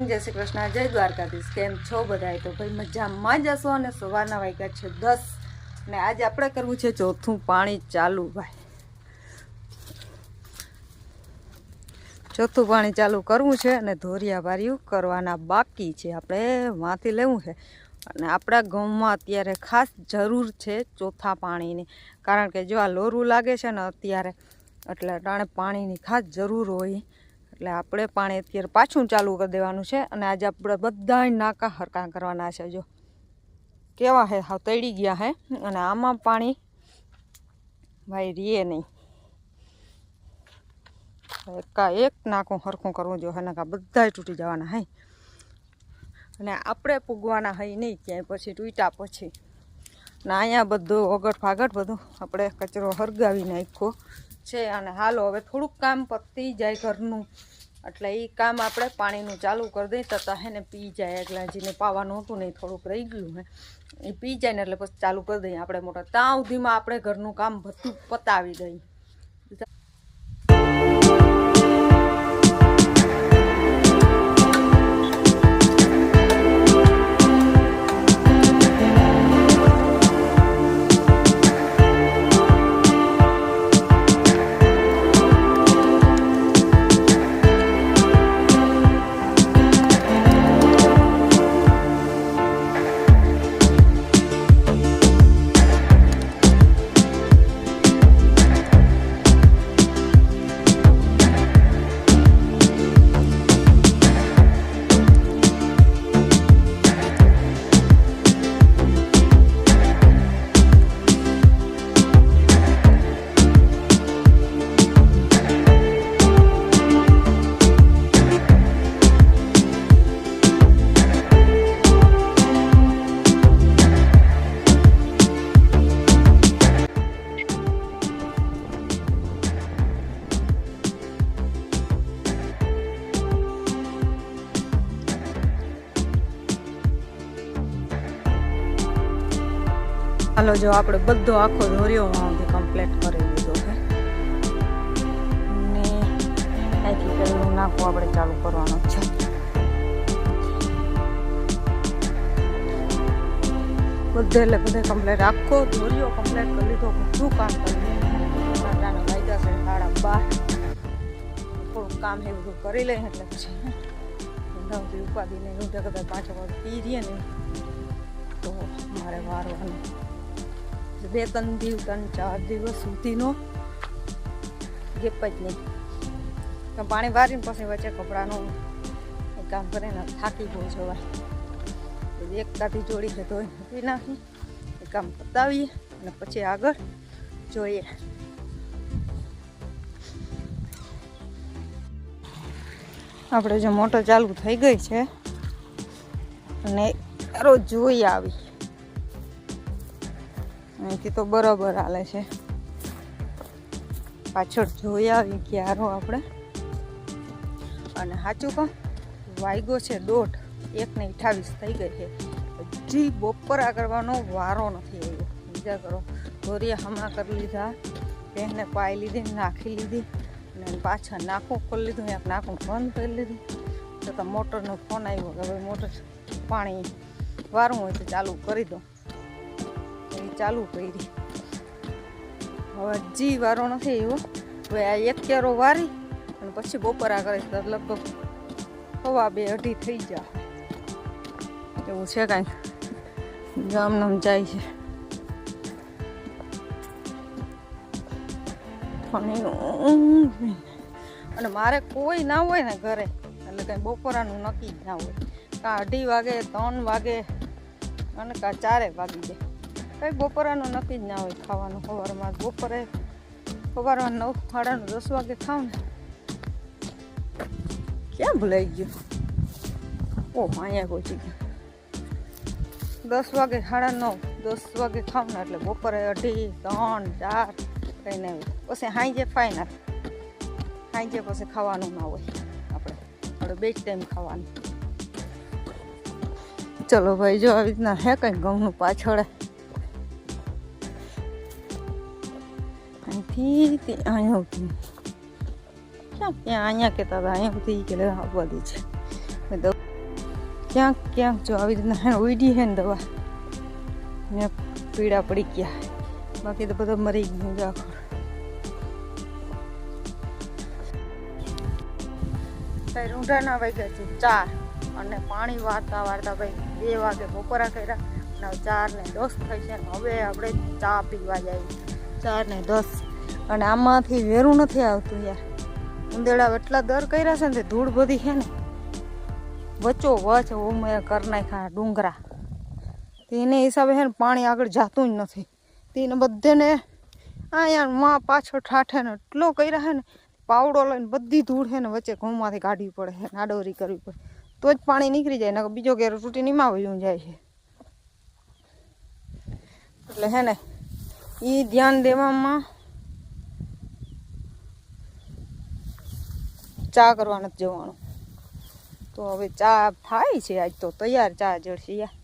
જય શ્રી કૃષ્ણ, જય દ્વારકાધીશ. કેમ છો બધાય? તો ભાઈ મજામાં જ હશો અને સવારના વાગ્યા છે દસ. ને આજે આપણે કરવું છે ચોથું પાણી ચાલુ, ભાઈ. ચોથું પાણી ચાલુ કરવું છે અને ધોરિયા વાર્યું કરવાના બાકી છે. આપણે માંથી લેવું છે. અને આપણા ગામમાં અત્યારે ખાસ જરૂર છે ચોથા પાણીની. કારણ કે જો આ લોરું લાગે છે ને અત્યારે, એટલે ટાણે પાણીની ખાસ જરૂર હોય. એટલે આપણે પાણી અત્યારે પાછું ચાલુ કરી દેવાનું છે અને આજે આપણે બધા નાકા હરકા કરવાના છે જો. કેવા હે? હા તળી ગયા હે. અને આમાં પાણી ભાઈ રીએ નહીં. એકા એક નાકું હરખું કરવું જોઈએ નકા બધાય તૂટી જવાના હે. અને આપણે પૂગવાના હઈ નહીં ક્યાંય, પછી તૂટ્યા પછી. ને અહીંયા બધું ઓગટ ફાગટ બધું આપણે કચરો હરગાવી નાખ્યો. છે અને હાલો હવે થોડુંક કામ પતી જાય ઘરનું. એટલે એ કામ આપણે પાણીનું ચાલુ કરી દઈએ, તથા હે પી જાય એટલે જેને પાવાનું હતું નહીં થોડુંક રહી ગયું હે. એ પી જાય ને એટલે પછી ચાલુ કરી દઈએ. આપણે મોટા ત્યાં સુધીમાં આપણે ઘરનું કામ બધું પતાવી દઈએ. હાલો, જો આપણે બધો આખો દોર્યો વાંધી કમ્પ્લીટ કરી દીધો છે. ને અહીંથી પહેલું નાખવું આપણે ચાલુ કરવાનું છે. બધે એટલે બધે કમ્પ્લીટ આખો દોર્યો કમ્પ્લીટ કરી લીધો, બધું કામ કરી લીધું. વાગ્યા છે સાડા બાર થોડુંક કામ એ બધું કરી લઈએ એટલે પછી ધંધાથી ઉપાધિ નહીં ઊંધા કદાચ પાંચ વાગે પી રહીએ ને તો મારે વારવાનું. બે ત્રણ દિવસ ત્રણ ચાર દિવસ સુધીનો ગેપ જ નહીં. પાણી વારીને પછી વચ્ચે કપડાનું કામ કરે ને, થાકી બહુ જવાય એક કાથી જોડી છે ધોઈ મૂકી નાખી. એ કામ પતાવીએ અને પછી આગળ જોઈએ. આપણે જો મોટર ચાલુ થઈ ગઈ છે અને રોજ જોઈ આવી. અહીંથી તો બરાબર હાલે છે. પાછળ જોઈ આવી ક્યારો આપણે. અને સાચું કહું વાગ્યો છે દોઢ, એક ને અઠાવીસ થઈ ગઈ છે. હજી બપોરા કરવાનો વારો નથી આવ્યો. બીજા કરો ધોરિયા હમણાં કરી લીધા તેને પાઈ લીધી, નાખી લીધી, અને પાછા નાખું ખોલી લીધું એક નાખું બંધ કરી લીધું. તો તો મોટરનો ફોન આવ્યો કે ભાઈ મોટર પાણી વારું હોય તો ચાલુ કરી દો. ચાલુ કરી. હવે હજી વારો નથી એવો હવે આ એક કેરો વારી અને પછી બપોરા કરે લગભગ સવા બે અઢી થઈ જાય એવું છે કાંઈક ગામનામ જાય છે. પાણીનું અને મારે કોઈ ના હોય ને ઘરે, એટલે કંઈ બપોરાનું નક્કી જ ના હોય. કાં અઢી વાગે, ત્રણ વાગે, અને કાં ચારે વાગી જાય. કંઈ બપોરાનું નક્કી જ ના હોય ખાવાનું સવારમાં. બપોરે સવારમાં નવ, સાડા દસ વાગે ખાવ ને. ક્યાં ભૂલાઈ ગયું? ઓ, અહીંયા પહોંચી ગયા. દસ વાગે, સાડા નવ, દસ વાગે ખાવ ને એટલે બપોરે અઢી, ત્રણ, ચાર, કંઈ નહીં પછી હાંજે ફાઇનલ હાંજે પછી ખાવાનું ના હોય આપણે. આપણે બે ટાઈમ ખાવાનું. ચલો ભાઈ, જો આવી રીતના હે કંઈ ઘઉંનું પાછળ. અહીંથી તે અહીંયા સુધી ક્યાં ત્યાં અહીંયા કહેતા હતા અહીંયા સુધી કે આપવા દે છે દવા ક્યાંક ક્યાંક જો આવી રીતના ઉડી હે ને દવા ને પીડા પડી ગયા બાકી તો બધો મરી ગયું જો આખું ભાઈ રૂંઢાના વાગ્યા છે ચાર અને પાણી વારતા વારતા ભાઈ બે વાગે બપોરા કર્યા અને ચાર ને દસ થઈ છે હવે આપણે ચા પીવા જઈએ ચાર ને દસ અને આમાંથી વેરું નથી આવતું યાર. ઉંદેડા એટલા દર કર્યા છે ને તે ધૂળ બધી છે ને. વચ્ચો વચ ઉમે કર નાખ્યા ડુંગરા. તેને હિસાબે છે ને પાણી આગળ જાતું જ નથી. તેને બધેને આ યારમાં પાછળ ઠાઠે ને એટલો કર્યા છે ને, પાવડો લઈને બધી ધૂળ છે ને વચ્ચે ઘઉંમાંથી કાઢવી પડે છે, નાડોરી કરવી પડે. તો જ પાણી નીકળી જાય, નકર બીજો ઘેર તૂટી નીમાં વયું જાય છે. એટલે હે ને એ ધ્યાન દેવામાં ચા કરવા નથી જવાનું. તો હવે ચા થાય છે, આજ તો તૈયાર ચા યાર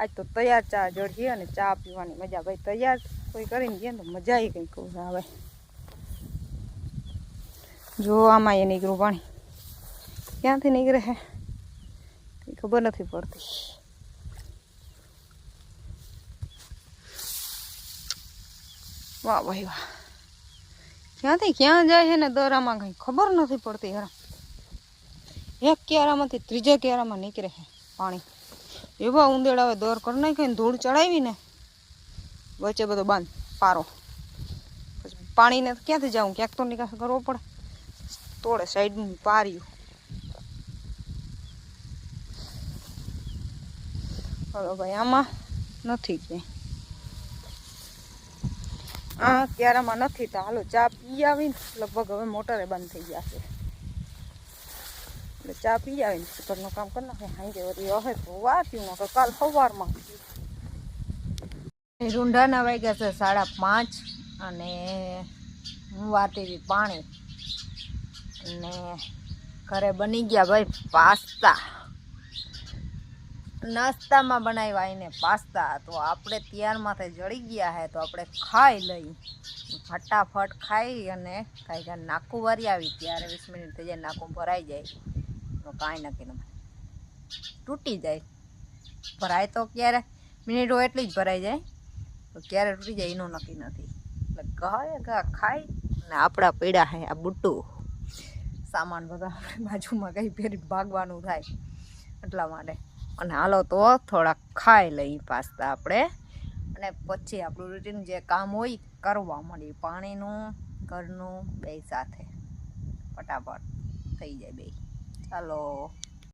આજ તો તૈયાર ચા જળશે અને ચા પીવાની મજા. ભાઈ તૈયાર કોઈ કરીને ગયા તો મજા આવી કંઈક આવે જો આમાં એ નીકળું પાણી ક્યાંથી નીકળે છે ખબર નથી પડતી. વાહ ભાઈ વાહ. ક્યાંથી ક્યાં જાય છે ને દોરામાં કંઈ ખબર નથી પડતી યાર એક ક્યારામાંથી ત્રીજા ક્યારામાં નીકળે છે પાણી. એવા ઉંદેડા હવે દર કરી કંઈ ધૂળ ચડાવી ને વચ્ચે બધો બાંધ પારો. પછી પાણીને ક્યાંથી જાઉં ક્યાંક તો નિકાસ કરવો પડે. તોડે સાઈડનું પાર્યું. હવે ભાઈ, આમાં નથી ક્યાંય આ ક્યારામાં નથી તો હાલો ચા પી આવીને લગભગ હવે મોટરે બંધ થઈ ગયા છે. એટલે ચા પી આવીને ઘરનું કામ કરી નાખે. સાંજે વળી હવે તો વાંચ્યું નકર કાલ સવારમાં. રૂંઢાના વાગ્યા છે સાડા પાંચ અને હું વાતી પાણી. અને ઘરે બની ગયા ભાઈ પાસ્તા. નાસ્તામાં બનાવ્યા એને પાસ્તા. તો આપણે ત્યારમાંથી જળી ગયા હે, તો આપણે ખાઈ લઈ. ફટાફટ ખાઈ અને કાંઈ કાંઈ નાકું વારી આવી. ત્યારે વીસ મિનિટ થઈ જાય નાકું ભરાઈ જાય. તો કાંઈ નક્કી ન તૂટી જાય. ભરાય તો ક્યારે? મિનિટો એટલી જ ભરાઈ જાય. તો ક્યારે તૂટી જાય એનું નક્કી નથી. એટલે ગાય ગા ખાઈ અને આપણા પીડા હે, આ બુટ્ટું. સામાન બધા આપણે બાજુમાં કંઈ ફેરી ભાગવાનું થાય એટલા માટે. અને હાલો તો થોડાક ખાઈ લઈ પાસ્તા આપણે. અને પછી આપણું રૂટીન જે કામ હોય કરવા મળીએ પાણીનું, ઘરનું, બે સાથે. ફટાફટ. થઈ જાય બે. ચાલો